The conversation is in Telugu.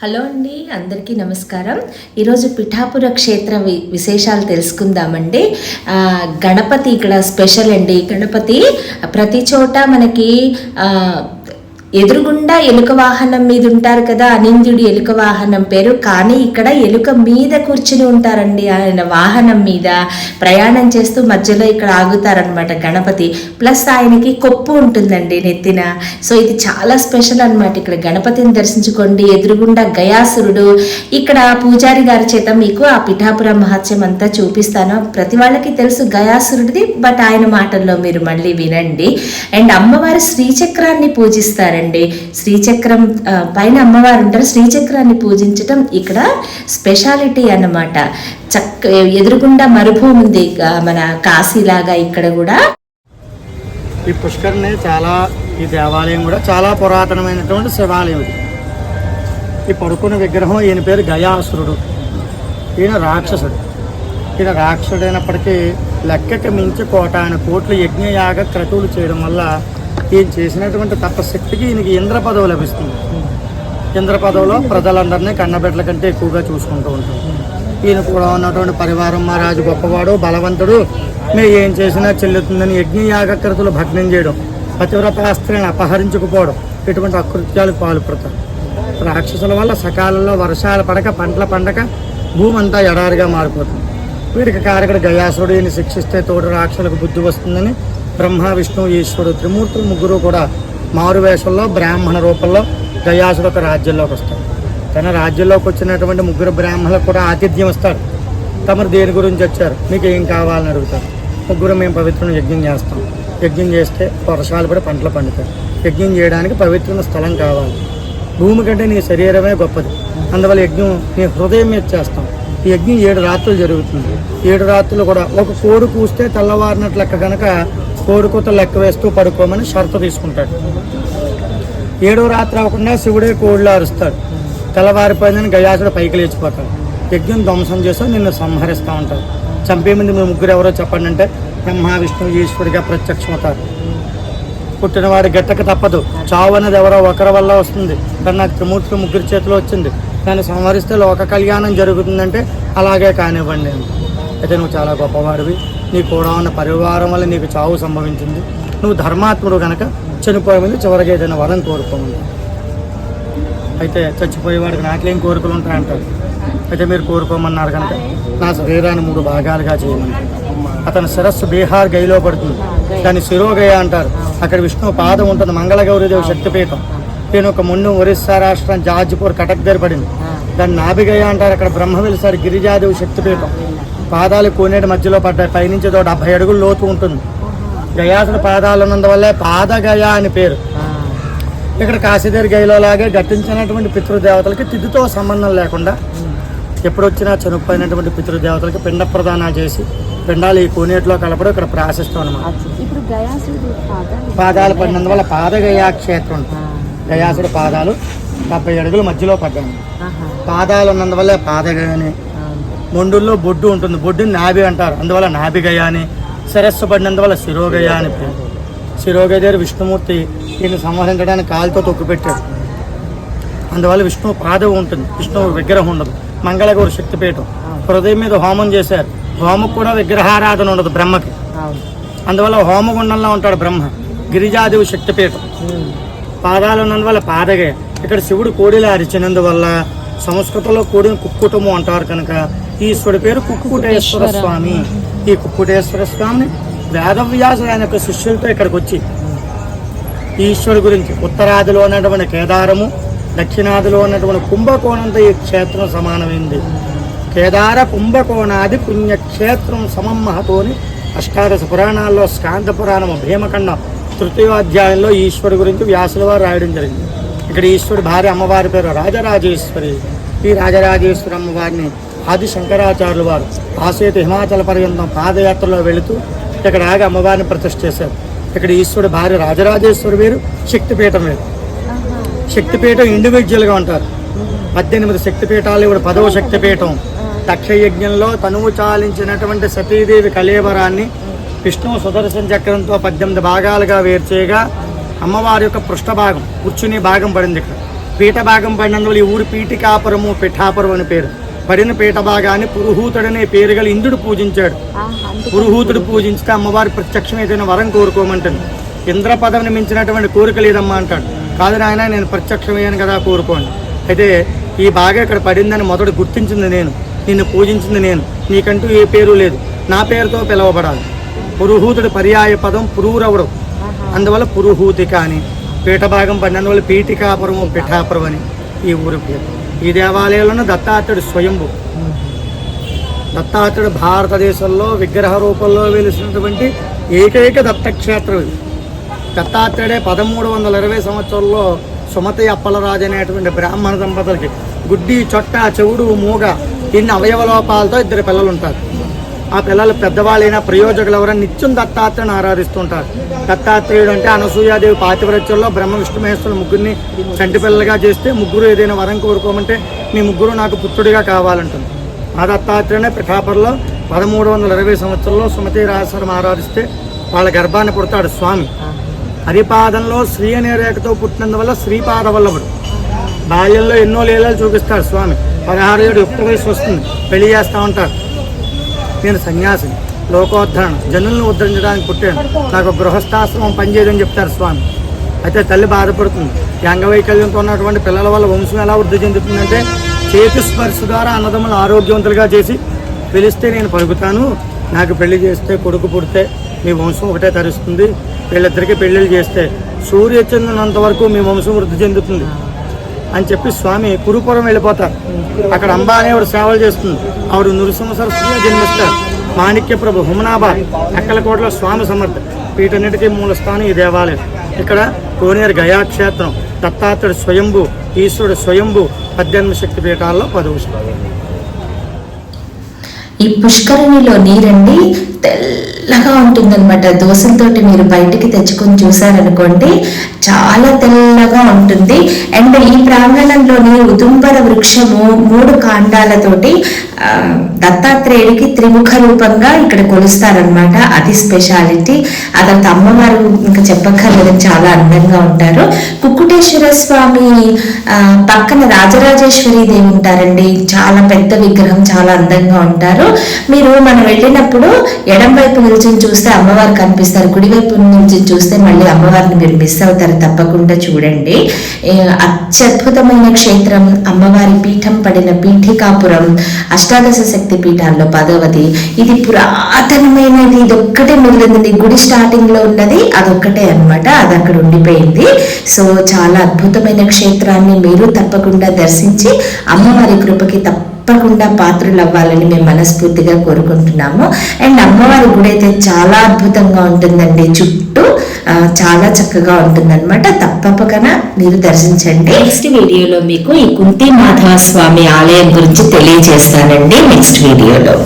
హలో అండి అందరికీ నమస్కారం. ఈరోజు పిఠాపుర క్షేత్ర వి విశేషాలు తెలుసుకుందామండి. గణపతి ఇక్కడ స్పెషల్ అండి. గణపతి ప్రతి చోట మనకి ఎదురుగుండా ఎలుక వాహనం మీద ఉంటారు కదా అనింద్యుడి ఎలుక వాహనం పేరు. కానీ ఇక్కడ ఎలుక మీద కూర్చుని ఉంటారండి. ఆయన వాహనం మీద ప్రయాణం చేస్తూ మధ్యలో ఇక్కడ ఆగుతారనమాట గణపతి. ప్లస్ ఆయనకి కొప్పు ఉంటుందండి నెత్తిన. సో ఇది చాలా స్పెషల్ అనమాట ఇక్కడ గణపతిని దర్శించుకోండి. ఎదురుగుండా గయాసురుడు. ఇక్కడ పూజారి గారి చేత మీకు ఆ పిఠాపురం మహత్యం అంతా చూపిస్తాను. ప్రతి వాళ్ళకి తెలుసు గయాసురుడిది బట్ ఆయన మాటల్లో మీరు మళ్ళీ వినండి. అండ్ అమ్మవారు శ్రీచక్రాన్ని పూజిస్తారు. పూజిస్తారండి శ్రీచక్రం పైన అమ్మవారు ఉంటారు. శ్రీచక్రాన్ని పూజించటం ఇక్కడ స్పెషాలిటీ అన్నమాట. చక్క ఎదురుగుండా మరుభూమి ఉంది. మన కాశీలాగా ఇక్కడ కూడా. ఈ పుష్కరిణి చాలా ఈ దేవాలయం కూడా చాలా పురాతనమైనటువంటి శివాలయం ఇది. ఈ పడుకున్న విగ్రహం ఈయన పేరు గయాసురుడు. ఈయన రాక్షసుడు. ఈయన రాక్షసుడైనప్పటికీ లెక్కకి మించి కోటాను కోట్లు యజ్ఞయాగ క్రతువులు చేయడం వల్ల ఈయన చేసినటువంటి తపశక్తికి ఈయనకి ఇంద్ర పదవి లభిస్తుంది. ఇంద్ర పదవిలో ప్రజలందరినీ కన్నబిడ్డల కంటే ఎక్కువగా చూసుకుంటూ ఉంటాం. ఈయన కూడా ఉన్నటువంటి పరివారం మా రాజు గొప్పవాడు బలవంతుడు. మేము ఏం చేసినా చెల్లుతుందని యజ్ఞయాగకృతులు భగ్నం చేయడం పతివ్రతాస్త్రిని అపహరించుకుపోవడం ఇటువంటి అకృత్యాలు పాల్పడతారు. రాక్షసుల వల్ల సకాలంలో వర్షాలు పడక పంటల పండక భూమి అంతా ఎడారిగా మారిపోతుంది. వీరికి కారకుడు గయాసుడు ఈయన శిక్షిస్తే తోడు రాక్షసులకు బుద్ధి వస్తుందని బ్రహ్మ విష్ణు ఈశ్వరుడు త్రిమూర్తులు ముగ్గురు కూడా మారు వేషంలో బ్రాహ్మణ రూపంలో గయాసుడు ఒక రాజ్యంలోకి వస్తాడు తన రాజ్యంలోకి వచ్చినటువంటి ముగ్గురు బ్రాహ్మణులకు కూడా ఆతిథ్యం ఇస్తాడు తమరు దేని గురించి వచ్చారు? మీకు ఏం కావాలని అడుగుతారు. ముగ్గురు మేము పవిత్రను యజ్ఞం చేస్తాం. యజ్ఞం చేస్తే వర్షాలు పడి పంటలు పండుతాయి. యజ్ఞం చేయడానికి పవిత్రమైన స్థలం కావాలి. భూమి కంటే నీ శరీరమే గొప్పది. అందువల్ల యజ్ఞం నీ హృదయం మీద చేస్తాం. ఈ యజ్ఞం ఏడు రాత్రులు జరుగుతుంది. ఏడు రాత్రులు కూడా ఒక కోడి కూస్తే తెల్లవారినట్లు లెక్క కనుక కోడి లెక్క వేస్తూ పడుకోమని షరతు తీసుకుంటాడు. ఏడో రాత్రి అవ్వకుండా శివుడే కోళ్ళు అరుస్తాడు. తెల్లవారిపోయిందని గయాసుడు పైకి లేచిపోతాడు. యజ్ఞం ధ్వంసం చేసి నిన్ను సంహరిస్తూ ఉంటాడు. చంపే ముందు మీ ముగ్గురు ఎవరో చెప్పండి అంటే బ్రహ్మ విష్ణు ఈశ్వరుడిగా ప్రత్యక్షమవుతారు పుట్టినవాడు గట్టక తప్పదు. చావు అనేది ఎవరో ఒకరి వల్ల వస్తుంది. కానీ నాకు త్రిమూర్తులు ముగ్గురు చేతిలో వచ్చింది. దాన్ని సంహరిస్తే లోక కళ్యాణం జరుగుతుందంటే అలాగే కానివ్వండి అయితే నువ్వు చాలా గొప్పవాడివి. నీ కూడా ఉన్న పరివారం వల్ల నీకు చావు సంభవించింది. నువ్వు ధర్మాత్ముడు కనుక చనిపోయే ముందు చివరికి ఏదైనా వరం కోరుకోమని అయితే చచ్చిపోయేవాడికి నాకేం కోరికలు ఉంటాయంటాడు అయితే మీరు కోరుకోమన్నారు కనుక నా శరీరాన్ని మూడు భాగాలుగా చేయమని అతని శిరస్సు బీహార్ గైలో పడుతుంది. దాన్ని శిరోగయ అంటారు. అక్కడ విష్ణు పాదం ఉంటుంది. మంగళగౌరీదేవి శక్తిపీఠం. నేను ఒక మున్ను ఒరిస్సా రాష్ట్రం జాజ్పూర్ కటక్ దగ్గర పడింది. దాన్ని నాభిగయ అంటారు. అక్కడ బ్రహ్మ వెలిసారి గిరిజాదేవి శక్తిపీఠం. పాదాలు కోనేటి మధ్యలో పడ్డాయి. పైనుంచి ఒక డెబ్బై అడుగులు లోతు ఉంటుంది. గయాసుడు పాదాలు ఉన్నందువల్లే పాదగయ అని పేరు. ఇక్కడ కాశీదేవి గైలో లాగే గట్టించినటువంటి పితృదేవతలకి తిథితో సంబంధం లేకుండా ఎప్పుడు వచ్చినా చనిపోయినటువంటి పితృదేవతలకి పిండ ప్రదానం చేసి పిండాలు ఈ కోనేటిలో కలపడం ఇక్కడ ప్రాశిస్తాం అనమాట పాదాలు పడినందువల్ల పాదగయా క్షేత్రం గయాసుడు పాదాలు డెబ్బై అడుగుల మధ్యలో పడ్డాను. పాదాలు ఉన్నందువల్ల పాదగయ అని మొండుల్లో బొడ్డు ఉంటుంది. బొడ్డుని నాభి అంటారు. అందువల్ల నాభిగయ అని శిరస్సు పడినందువల్ల శిరోగయ అని పేరు. శిరోగయ దగ్గర విష్ణుమూర్తి దీన్ని సంహరించడానికి కాలుతో తొక్కుపెట్టాడు అందువల్ల విష్ణువు పాదవు ఉంటుంది. విష్ణువు విగ్రహం ఉండదు. మంగళగౌరి శక్తిపీఠం. హృదయం మీద హోమం చేశారు. హోమకు కూడా విగ్రహారాధన ఉండదు బ్రహ్మకి. అందువల్ల హోమగుండంలో ఉంటాడు బ్రహ్మ. గిరిజాదేవి శక్తిపీఠం. పాదాలు ఉన్నందువల్ల పాదగే ఇక్కడ శివుడు కోడిలా అరిచినందువల్ల సంస్కృతంలో కోడిని కుక్కుటము అంటారు కనుక ఈశ్వరుడి పేరు కుక్కుటేశ్వర స్వామి. ఈ కుక్కుటేశ్వర స్వామిని వేదవ్యాసుడు ఆయన యొక్క శిష్యులతో ఇక్కడికి వచ్చి ఈశ్వరు గురించి ఉత్తరాదిలో ఉన్నటువంటి కేదారము దక్షిణాదిలో ఉన్నటువంటి కుంభకోణంతో ఈ క్షేత్రం సమానమైంది. కేదార కుంభకోణాది పుణ్యక్షేత్రం సమం మహతోని అష్టాదశ పురాణాల్లో స్కాంత పురాణము భీమఖండం తృతీయోధ్యాయంలో ఈశ్వరు గురించి వ్యాసుల వారు రాయడం జరిగింది. ఇక్కడ ఈశ్వరుడు భార్య అమ్మవారి పేరు రాజరాజేశ్వరి. ఈ రాజరాజేశ్వరి అమ్మవారిని ఆది శంకరాచార్యుల వారు ఆసేతు హిమాచల పర్యంతం పాదయాత్రలో వెళుతూ ఇక్కడ ఆగి అమ్మవారిని ప్రతిష్ఠ చేశారు. ఇక్కడ ఈశ్వరుడు భార్య రాజరాజేశ్వరి వేరు శక్తిపీఠం వేరు. శక్తిపీఠం ఇండివిజువల్గా ఉంటారు. పద్దెనిమిది శక్తిపీఠాలు ఇప్పుడు పదవ శక్తిపీఠం. దక్షయజ్ఞంలో తనువు చాలించినటువంటి సతీదేవి కళేబరాన్ని విష్ణువు సుదర్శన చక్రంతో పద్దెనిమిది భాగాలుగా వేర్చేయగా అమ్మవారి యొక్క పృష్ఠ భాగం కూర్చుని భాగం పడింది ఇక్కడ. పీఠ భాగం పడినందువల్ల ఈ ఊరు పీఠికాపురము పిఠాపురం అని పేరు. పడిన పీఠ భాగాన్ని పురుహూతుడనే పేరు గల ఇంద్రుడు పూజించాడు. పురుహూతుడు పూజించితే అమ్మవారి ప్రత్యక్షం ఏదైనా వరం కోరుకోమంటుంది ఇంద్ర పదవిని మించినటువంటి కోరిక లేదమ్మా అంటాడు. కాదు నాయన నేను ప్రత్యక్షమయ్యాను కదా కోరుకోండి. అయితే ఈ బాగా ఇక్కడ పడిందని మొదట గుర్తించింది నేను. నిన్ను పూజించింది నేను. నీకంటూ ఏ పేరు లేదు. నా పేరుతో పిలువబడాలి. పురుహూతుడు పర్యాయ పదం పురూరవుడు. అందువల్ల పురుహూతిక అని పీఠభాగం పడినందువల్ల పీఠికాపురము పిఠాపురం అని ఈ ఊరి పేరు. ఈ దేవాలయంలోనే దత్తాత్రుడు స్వయంభు. దత్తాత్రుడు భారతదేశంలో విగ్రహ రూపంలో వెలిసినటువంటి ఏకైక దత్తక్షేత్రం ఇది. దత్తాత్రేయుడే పదమూడు వందల ఇరవై సంవత్సరంలో సుమతి అప్పలరాజు అనేటువంటి బ్రాహ్మణ దంపతులకి గుడ్డి చొట్ట చెవుడు మూగ ఇన్ని అవయవ లోపాలతో ఇద్దరు పిల్లలు ఉంటారు ఆ పిల్లలు పెద్దవాళ్ళైన ప్రయోజకులు ఎవరైనా నిత్యం దత్తాత్రేయుని ఆరాధిస్తుంటారు. దత్తాత్రేయుడు అంటే అనసూయాదేవి పాతివ్రత్యంలో బ్రహ్మ విష్ణు మహేశ్వరులు ముగ్గురిని చంటి పిల్లలుగా చేస్తే ముగ్గురు ఏదైనా వరం కోరుకోమంటే మీ ముగ్గురు నాకు పుత్రుడిగా కావాలంటుంది. ఆ దత్తాత్రేయునే పిఠాపురలో పదమూడు వందల ఇరవై సంవత్సరంలో సుమతి రాజస్వరం ఆరాధిస్తే వాళ్ళ గర్భాన్ని పుడతాడు స్వామి. హరిపాదంలో శ్రీ అనే రేఖతో పుట్టినందువల్ల శ్రీపాద వల్లభుడు. బాల్యంలో ఎన్నో లీలలు చూపిస్తాడు స్వామి. పదహారు ఏడు యుక్త వయసు వస్తుంది. పెళ్ళి చేస్తూ ఉంటారు. నేను సన్యాసిని లోకోద్ధరణ జనులను ఉద్ధరించడానికి పుట్టాను నాకు గృహస్థాశ్రమం పనిచేయదని చెప్తారు స్వామి. అయితే తల్లి బాధపడుతుంది. ఈ అంగవైకల్యంతో ఉన్నటువంటి పిల్లల వల్ల వంశం ఎలా వృద్ధి చెందుతుందంటే చేతి స్పర్శ ద్వారా అన్నదమ్ములు ఆరోగ్యవంతులుగా చేసి పిలిస్తే నేను పలుకుతాను. నాకు పెళ్ళి చేస్తే కొడుకు పుడితే మీ వంశం ఒకటే తరుస్తుంది. వీళ్ళిద్దరికీ పెళ్ళిళ్ళు చేస్తే సూర్య వరకు మీ వంశం వృద్ధి చెందుతుంది అని చెప్పి స్వామి కురుపురం వెళ్ళిపోతారు. అక్కడ అంబా అనేవాడు సేవలు చేస్తుంది. ఆవిడ నృసింహసర శ్రీ జన్మిస్తారు. మాణిక్య ప్రభు హుమనాబాద్ అక్కలకోటలో స్వామి సమర్థ. వీటన్నిటికీ మూల స్థానం ఈ దేవాలయం. ఇక్కడ కోనేరు గయాక్షేత్రం దత్తాత్రుడు స్వయంభు ఈశ్వరుడు స్వయంభు పద్దెనిమిది శక్తి పీఠాల్లో పదవుస్తారు. ఈ పుష్కరిణిలో నీరండి తెల్లగా ఉంటుందన్నమాట. దోశలతోటి మీరు బయటికి తెచ్చుకొని చూసారనుకోండి చాలా తెల్లగా ఉంటుంది. అండ్ ఈ ప్రాంగణంలోని ఉదుంబర వృక్షము మూడు కాండాలతోటి దత్తాత్రేయుడికి త్రిముఖ రూపంగా ఇక్కడ కొలుస్తారనమాట అది స్పెషాలిటీ. అదంతా అమ్మవారు ఇంకా చెప్పక్కర్లేదు చాలా అందంగా ఉంటారు. కుక్కుటేశ్వర స్వామి పక్కన రాజరాజేశ్వరి దేవి ఉంటారండి. చాలా పెద్ద విగ్రహం చాలా అందంగా ఉంటారు. మీరు మనం వెళ్ళినప్పుడు ఎడం వైపు నుంచి చూస్తే అమ్మవారు కనిపిస్తారు కుడివైపు నుంచి చూస్తే మళ్ళీ అమ్మవారిని మీరు మిస్ అవుతారు. తప్పకుండా చూడండి. అత్యద్భుతమైన క్షేత్రం అమ్మవారి పీఠం పడిన పీఠికాపురం అష్టాదశ శక్తి పీఠాల్లో పదవది ఇది పురాతనమైనది ఇది ఒక్కటే మిగిలింది గుడి స్టార్టింగ్లో ఉన్నది అదొక్కటే అన్నమాట. అది అక్కడ ఉండిపోయింది. సో చాలా అద్భుతమైన క్షేత్రాన్ని మీరు తప్పకుండా దర్శించి అమ్మవారి కృపకి తప్పకుండా పాత్రలు అవ్వాలని మేము మనస్ఫూర్తిగా కోరుకుంటున్నాము. అండ్ అమ్మవారి గుడి అయితే చాలా అద్భుతంగా ఉంటుందండి. చుట్టూ చాలా చక్కగా ఉంటుందన్నమాట. తప్పకుండా మీరు దర్శించండి. నెక్స్ట్ వీడియోలో మీకు ఈ కుంతి మాధవ స్వామి ఆలయం గురించి తెలియజేస్తానండి. నెక్స్ట్ వీడియోలో.